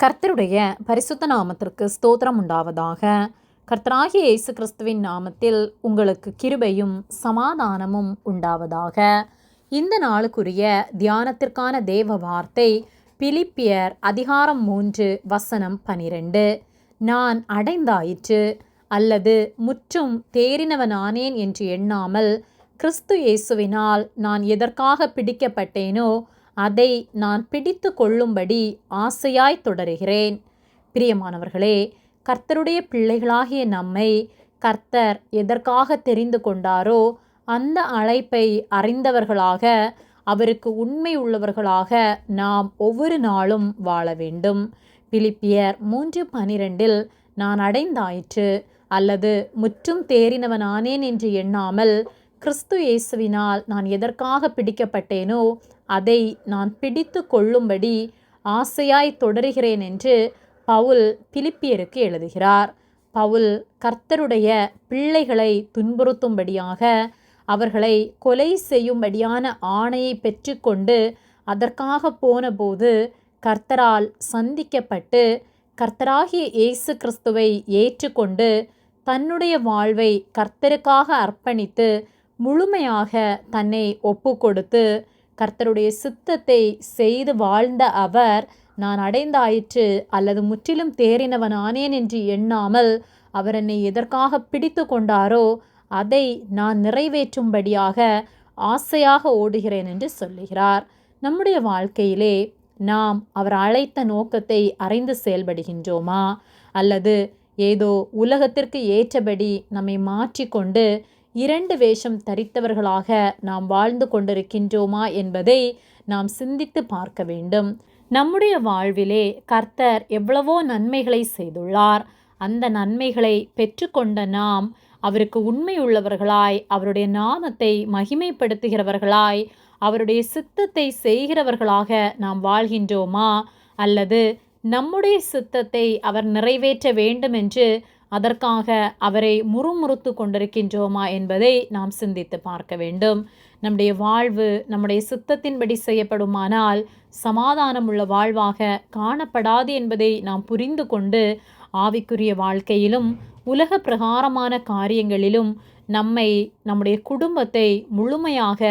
கர்த்தருடைய பரிசுத்த நாமத்திற்கு ஸ்தோத்திரம் உண்டாவதாக. கர்த்தராகிய இயேசு கிறிஸ்துவின் நாமத்தில் உங்களுக்கு கிருபையும் சமாதானமும் உண்டாவதாக. இந்த நாளுக்குரிய தியானத்திற்கான தேவ வார்த்தை பிலிப்பியர் அதிகாரம் மூன்று வசனம் பனிரெண்டு. நான் அடைந்தாயிற்று அல்லது முற்றும் தேறினவனானேன் என்று எண்ணாமல் கிறிஸ்து இயேசுவினால் நான் எதற்காக பிடிக்கப்பட்டேனோ அதை நான் பிடித்து கொள்ளும்படி ஆசையாய் தொடருகிறேன். பிரியமானவர்களே கர்த்தருடைய பிள்ளைகளாகிய நம்மை கர்த்தர் எதற்காக தெரிந்து கொண்டாரோ அந்த அழைப்பை அறிந்தவர்களாக அவருக்கு உண்மை உள்ளவர்களாக நாம் ஒவ்வொரு நாளும் வாழ வேண்டும். பிலிப்பியர் மூன்று பனிரெண்டில் நான் அடைந்தாயிற்று அல்லது முற்றும் தேறினவனானேன் என்று எண்ணாமல் கிறிஸ்து இயேசுவினால் நான் எதற்காக பிடிக்கப்பட்டேனோ அதை நான் பிடித்து கொள்ளும்படி ஆசையாய் தொடருகிறேன் என்று பவுல் பிலிப்பியருக்கு எழுதுகிறார். பவுல் கர்த்தருடைய பிள்ளைகளை துன்புறுத்தும்படியாக அவர்களை கொலை செய்யும்படியான ஆணையை பெற்றுக்கொண்டு அதற்காக போனபோது கர்த்தரால் சந்திக்கப்பட்டு கர்த்தராகிய இயேசு கிறிஸ்துவை ஏற்றுக்கொண்டு தன்னுடைய வாழ்வை கர்த்தருக்காக அர்ப்பணித்து முழுமையாக தன்னை ஒப்பு கொடுத்து கர்த்தருடைய சித்தத்தை செய்து வாழ்ந்த அவர் நான் அடைந்தாயிற்று அல்லது முற்றிலும் தேறினவன் ஆனேன் என்று எண்ணாமல் அவர் என்னை எதற்காக பிடித்து கொண்டாரோ அதை நான் நிறைவேற்றும்படியாக ஆசையாக ஓடுகிறேன் என்று சொல்லுகிறார். நம்முடைய வாழ்க்கையிலே நாம் அவர் அழைத்த நோக்கத்தை அறிந்து செயல்படுகின்றோமா? அல்லது ஏதோ உலகத்திற்கு ஏற்றபடி நம்மை மாற்றிக்கொண்டு இரண்டு வேஷம் தரித்தவர்களாக நாம் வாழ்ந்து கொண்டிருக்கின்றோமா என்பதை நாம் சிந்தித்து பார்க்க வேண்டும். நம்முடைய வாழ்விலே கர்த்தர் எவ்வளவோ நன்மைகளை செய்துள்ளார். அந்த நன்மைகளை பெற்றுக்கொண்ட நாம் அவருக்கு உண்மை உள்ளவர்களாய் அவருடைய நாமத்தை மகிமைப்படுத்துகிறவர்களாய் அவருடைய சித்தத்தை செய்கிறவர்களாக நாம் வாழ்கின்றோமா? அல்லது நம்முடைய சித்தத்தை அவர் நிறைவேற்ற வேண்டும் என்று அதற்காக அவரை முறுமுறுத்து கொண்டிருக்கின்றோமா என்பதை நாம் சிந்தித்து பார்க்க வேண்டும். நம்முடைய வாழ்வு நம்முடைய சித்தத்தின்படி செய்யப்படுமானால் சமாதானம் உள்ள வாழ்வாக காணப்படாது என்பதை நாம் புரிந்து கொண்டு ஆவிக்குரிய வாழ்க்கையிலும் உலக பிரகாரமான காரியங்களிலும் நம்மை நம்முடைய குடும்பத்தை முழுமையாக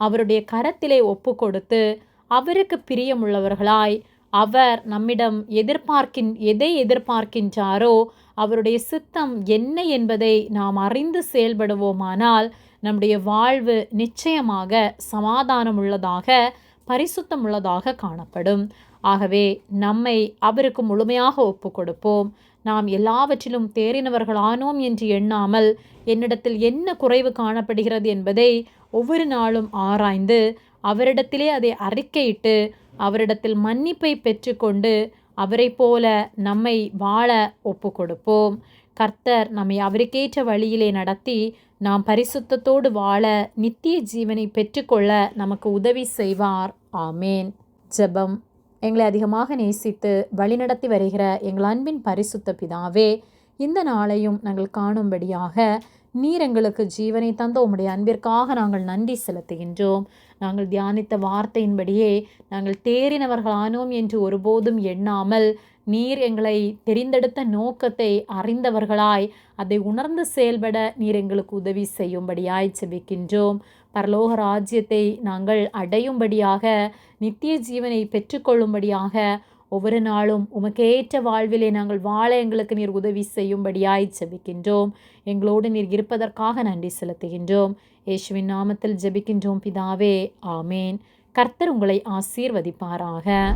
அவருடைய கரத்திலே ஒப்பு கொடுத்து அவருக்கு பிரியமுள்ளவர்களாய் அவர் நம்மிடம் எதிர்பார்க்கின் எதை எதிர்பார்க்கின்றாரோ அவருடைய சித்தம் என்ன என்பதை நாம் அறிந்து செயல்படுவோமானால் நம்முடைய வாழ்வு நிச்சயமாக சமாதானம் உள்ளதாக பரிசுத்தம் உள்ளதாக காணப்படும். ஆகவே நம்மை அவருக்கு முழுமையாக ஒப்பு கொடுப்போம் நாம் எல்லாவற்றிலும் தேறினவர்களானோம் என்று எண்ணாமல் என்னிடத்தில் என்ன குறைவு காணப்படுகிறது என்பதை ஒவ்வொரு நாளும் ஆராய்ந்து அவரிடத்திலே அதை அறிக்கையிட்டு அவரிடத்தில் மன்னிப்பை பெற்றுக்கொண்டு அவரை போல நம்மை வாழ ஒப்பு கொடுப்போம் கர்த்தர் நம்மை அவருக்கேற்ற வழியிலே நடத்தி நாம் பரிசுத்தத்தோடு வாழ நித்திய ஜீவனை பெற்றுக்கொள்ள நமக்கு உதவி செய்வார். ஆமேன். ஜெபம். எங்களை அதிகமாக நேசித்து வழிநடத்தி வருகிற எங்கள் அன்பின் பரிசுத்த பிதாவே இந்த நாளையும் நாங்கள் காணும்படியாக நீர் எங்களுக்கு ஜீவனை தந்த உம்முடைய அன்பிற்காக நாங்கள் நன்றி செலுத்துகின்றோம். நாங்கள் தியானித்த வார்த்தையின்படியே நாங்கள் தேறினவர்களானோம் என்று ஒருபோதும் எண்ணாமல் நீர் எங்களை தெரிந்தெடுத்த நோக்கத்தை அறிந்தவர்களாய் அதை உணர்ந்து செயல்பட நீர் எங்களுக்கு உதவி செய்யும்படியாய் செபிக்கின்றோம் பரலோக ராஜ்யத்தை நாங்கள் அடையும்படியாக நித்திய ஜீவனை பெற்றுக்கொள்ளும்படியாக ஒவ்வொரு நாளும் உமக்கேற்ற வாழ்விலே நாங்கள் வாழ எங்களுக்கு நீர் உதவி செய்யும்படியாய் ஜெபிக்கின்றோம். எங்களோடு நீர் இருப்பதற்காக நன்றி செலுத்துகின்றோம். இயேசுவின் நாமத்தில் ஜெபிக்கின்றோம் பிதாவே. ஆமேன். கர்த்தர் உங்களை ஆசீர்வதிப்பாராக.